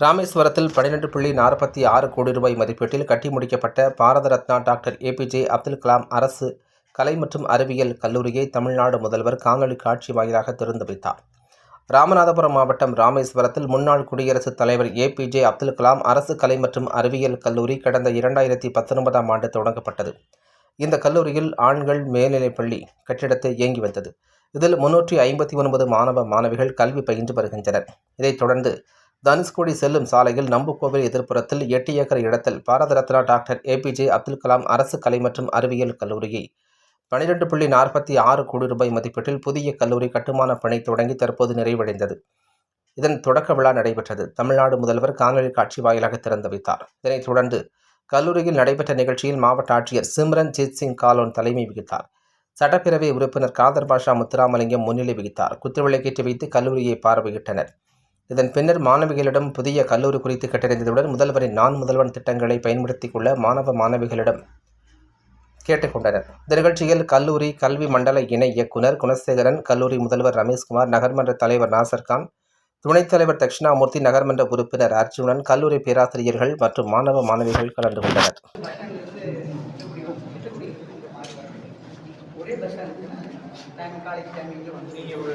ராமேஸ்வரத்தில் பன்னிரெண்டு புள்ளி நாற்பத்தி ஆறு கோடி ரூபாய் மதிப்பீட்டில் கட்டி முடிக்கப்பட்ட பாரத ரத்னா டாக்டர் ஏபிஜே அப்துல் கலாம் அரசு கலை மற்றும் அறிவியல் கல்லூரியை தமிழ்நாடு முதல்வர் காணொலி காட்சி வாயிலாக திறந்து வைத்தார். ராமநாதபுரம் மாவட்டம் ராமேஸ்வரத்தில் முன்னாள் குடியரசுத் தலைவர் ஏபிஜே அப்துல் கலாம் அரசு கலை மற்றும் அறிவியல் கல்லூரி கடந்த இரண்டாயிரத்தி பத்தொன்பதாம் ஆண்டு தொடங்கப்பட்டது. இந்த கல்லூரியில் ஆண்கள் மேல்நிலைப்பள்ளி கட்டிடத்தை இயங்கி வந்தது. இதில் முன்னூற்றி ஐம்பத்தி ஒன்பது மாணவ மாணவிகள் கல்வி பயின்று வருகின்றனர். இதைத் தொடர்ந்து தனுஷ்கோடி செல்லும் சாலையில் நம்புக்கோவில் எதிர்ப்புறத்தில் எட்டு ஏக்கர் இடத்தில் பாரத ரத்னா டாக்டர் ஏபிஜே அப்துல் கலாம் அரசு கலை மற்றும் அறிவியல் கல்லூரியை பனிரெண்டு புள்ளி நாற்பத்தி ஆறு கோடி ரூபாய் மதிப்பீட்டில் புதிய கல்லூரி கட்டுமான பணி தொடங்கி தற்போது நிறைவடைந்தது. இதன் தொடக்க விழா நடைபெற்றது. தமிழ்நாடு முதல்வர் காணொலி காட்சி வாயிலாக திறந்து வைத்தார். இதனைத் தொடர்ந்து கல்லூரியில் நடைபெற்ற நிகழ்ச்சியில் மாவட்ட ஆட்சியர் சிம்ரன் ஜித் சிங் காலோன் தலைமை வகித்தார். சட்டப்பேரவை உறுப்பினர் காதர் பாஷா முத்துராமலிங்கம் முன்னிலை வகித்தார். குத்துவிளக்கேற்றி வைத்து கல்லூரியை பார்வையிட்டனர். இதன் பின்னர் மாணவிகளிடம் புதிய கல்லூரி குறித்து கேட்டறிந்ததுடன் முதல்வரின் நான் முதல்வன் திட்டங்களை பயன்படுத்திக் கொள்ள மாணவ மாணவிகளிடம் கேட்டுக்கொண்டனர். இந்த நிகழ்ச்சியில் கல்லூரி கல்வி மண்டல இணை இயக்குனர் குணசேகரன் கல்லூரி முதல்வர் ரமேஷ்குமார் நகர்மன்ற தலைவர் நாசர்கான் துணைத் தலைவர் தட்சிணாமூர்த்தி நகர்மன்ற உறுப்பினர் அர்ஜுனன் கல்லூரி பேராசிரியர்கள் மற்றும் மாணவ மாணவிகள் கலந்து கொண்டனர். ஒரே பஸ் டைம் காலேஜ் டைமிங்கில் வந்து நீங்கள் ஒரு